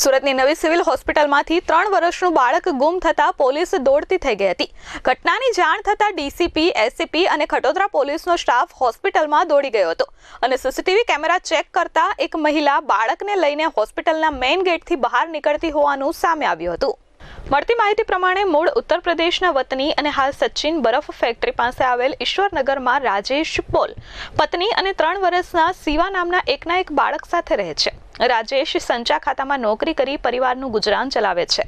સુરતની નવી સિવિલ હોસ્પિટલમાંથી ત્રણ વર્ષનું બાળક ગુમ થતા પોલીસ દોડતી થઈ ગઈ હતી. ઘટનાની જાણ થતાં ડીસીપી એસીપી અને ખટોદરા પોલીસનો સ્ટાફ હોસ્પિટલમાં દોડી ગયો હતો અને સીસીટીવી કેમેરા ચેક કરતા એક મહિલા બાળકને લઈને હોસ્પિટલના મેઇન ગેટથી બહાર નીકળતી હોવાનું સામે આવ્યું હતું. મળતી માહિતી પ્રમાણે મૂળ ઉત્તર પ્રદેશના વતની અને હાલ સચિન બરફ ફેક્ટરી પાસે આવેલ ઈશ્વરનગરમાં રાજેશ પોલ પત્ની અને ત્રણ વર્ષના શિવા નામના એકના એક બાળક સાથે રહે છે. રાજેશ સંચા ખાતામાં નોકરી કરી પરિવારનું ગુજરાન ચલાવે છે.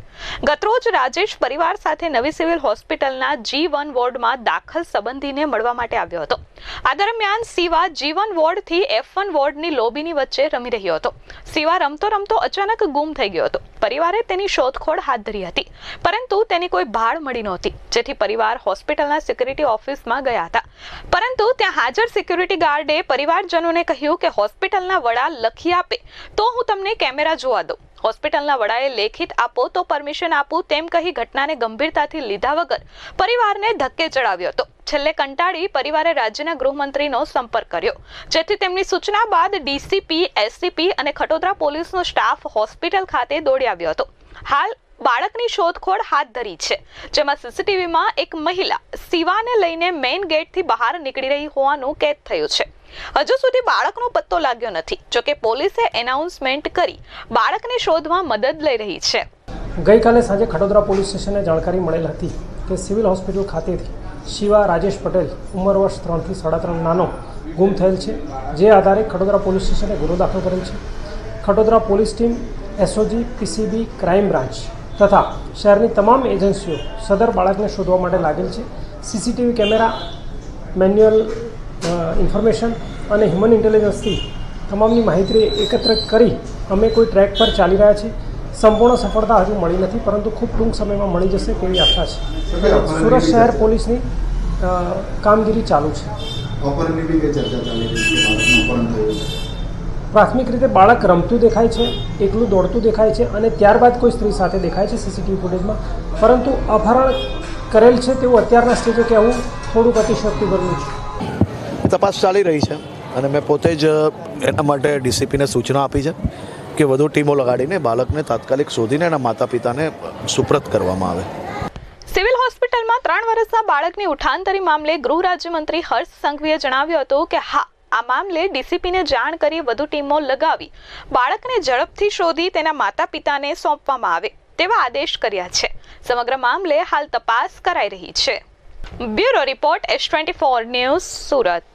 ગતરોજ રાજેશ પરિવાર સાથે નવી સિવિલ હોસ્પિટલના જી વન વોર્ડમાં દાખલ સંબંધીને મળવા માટે આવ્યો હતો. આ દરમિયાન શિવા જીવન વોર્ડથી એફ વન વોર્ડની લોબીની વચ્ચે રમી રહ્યો હતો. શિવા રમતો રમતો અચાનક ગુમ થઈ ગયો હતો. પરિવારે તેની શોધખોળ હાથ ધરી હતી. પરંતુ તેની કોઈ ભાળ મળી નહોતી. જેથી પરિવાર હોસ્પિટલના સિક્યુરિટી ઓફિસમાં ગયા હતા. પરંતુ ત્યાં હાજર સિક્યુરિટી ગાર્ડે પરિવારજનોને કહ્યું કે હોસ્પિટલના વડા લખી આપે, તો હું તમને કેમેરા જોવા દઉં. હોસ્પિટલના વડાએ લેખિત આપો, તો પરમિશન આપું તેમ કહી ઘટનાને ગંભીરતાથી લીધા વગર પરિવારને ધક્કે ચડાવ્યો હતો. છેલ્લે કંટાળી પરિવારે રાજ્યના ગૃહમંત્રીનો સંપર્ક કર્યો. જેથી તેમની સૂચના બાદ ડીસીપી, એસસીપી અને ખટોદરા પોલીસનો સ્ટાફ હોસ્પિટલ ખાતે દોડી આવ્યો હતો. હાલ બાળકની શોધખોળ હાથ ધરી છે. જેમાં સીસીટીવીમાં એક મહિલા શિવાને લઈને મેઇન ગેટથી બહાર નીકળી રહી હોવાનું કેદ થયું છે. હજુ સુધી બાળકનો પત્તો લાગ્યો નથી. જોકે પોલીસે એનાઉન્સમેન્ટ કરી બાળકને શોધમાં મદદ લઈ રહી છે. ગઈકાલે સાંજે ખટોદરા પોલીસ સ્ટેશને જાણકારી મળેલ હતી કે સિવિલ હોસ્પિટલ ખાતેથી શિવા, રાજેશ પટેલ ઉંમર વર્ષ ત્રણથી સાડા ત્રણ નાનો ગુમ થયેલ છે, જે આધારે ખડોદરા પોલીસ સ્ટેશને ગુનો દાખલ કરેલ છે. Khadodara police team, SOG, PCB, crime branch તથા શહેરની તમામ એજન્સીઓ સદર બાળકને શોધવા માટે લાગેલ છે. સીસીટીવી કેમેરા, મેન્યુઅલ ઇન્ફોર્મેશન અને હ્યુમન ઇન્ટેલિજન્સથી તમામની માહિતી એકત્ર કરી અમે કોઈ ટ્રેક પર ચાલી રહ્યા છીએ. સંપૂર્ણ સફળતા હજુ મળી નથી પરંતુ ખૂબ ટૂંક સમયમાં મળી જશે તેવી આશા છે. સુરત શહેર પોલીસની કામગીરી ચાલુ છે. પ્રાથમિક રીતે બાળક રમતું દેખાય છે એકલું દોડતું દેખાય છે અને ત્યારબાદ કોઈ સ્ત્રી સાથે દેખાય છે સીસીટીવી ફૂટેજમાં. પરંતુ અપહરણ કરેલ છે તેવું અત્યારના સ્ટેજે કહેવું થોડુંક અતિશયોક્તિભર્યું છે. તપાસ ચાલી રહી છે અને મેં પોતે જ એના માટે ડીસીપીને સૂચના આપી છે. કે વધુ ટીમો લગાડીને બાળકને તાત્કાલિક શોધીને એના માતા પિતાને સુપ્રત કરવામાં આવે. સિવિલ હોસ્પિટલમાં ત્રણ વર્ષના બાળકની ઉઠાંતરી મામલે ગૃહ રાજ્યમંત્રી હર્ષ સંઘવીએ જણાવ્યું હતું કે હા, આ મામલે ડીસીપીને જાણ કરી વધુ ટીમો લગાવી, બાળકને ઝડપથી શોધી તેના માતા પિતાને સોંપવામાં આવે તેવા આદેશ કર્યા છે. સમગ્ર મામલે હાલ તપાસ કરાઈ રહી છે. Bureau report S twenty four news Surat.